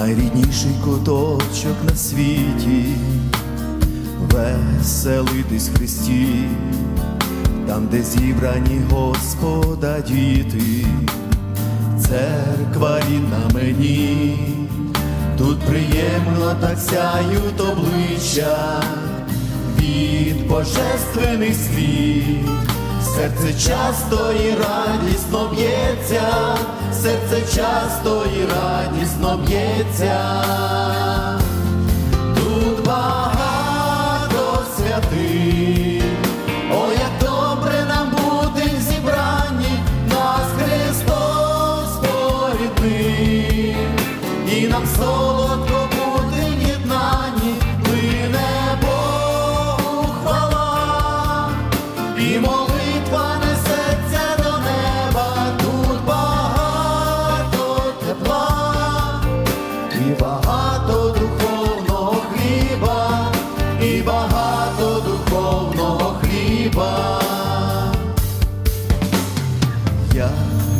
найрідніший куточок на світі, веселитись в Христі, там, де зібрані Господа діти, церква рідна мені, тут приємно так сяють обличчя. Від божественних слів. Серце часто і радісно серце часто і радісно б'ється,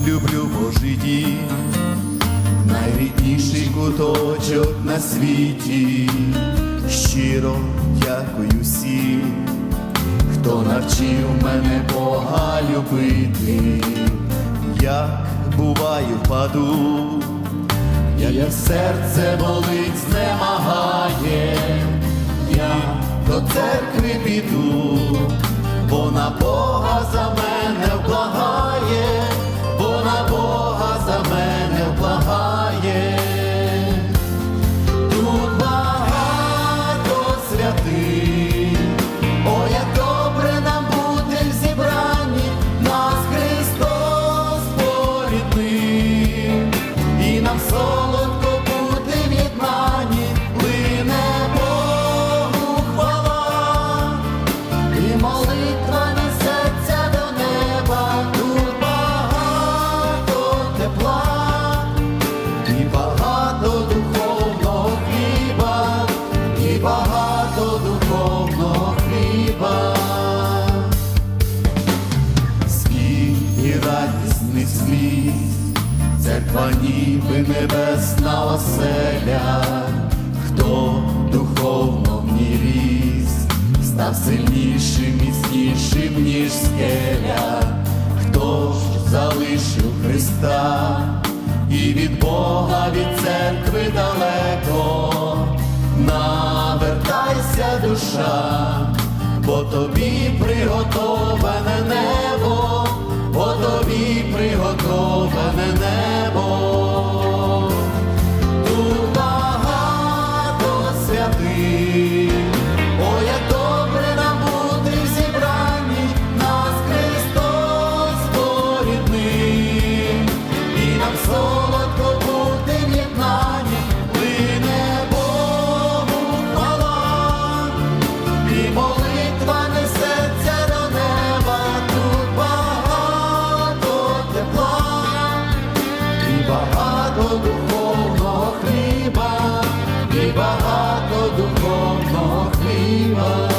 люблю Божий найрідніший куточок на світі, щиро дякую всім хто навчив мене Бога любити, як буваю впаду, як серце болить, знемагає, я до церкви піду, вона Бога за мене радісний сліз, церква ніби небесна оселя, хто духовно в ній ріс, став сильнішим, міцнішим, ніж скеля, хто ж залишив Христа і від Бога, від церкви далеко, навертайся, душа, бо тобі приготоване Oh.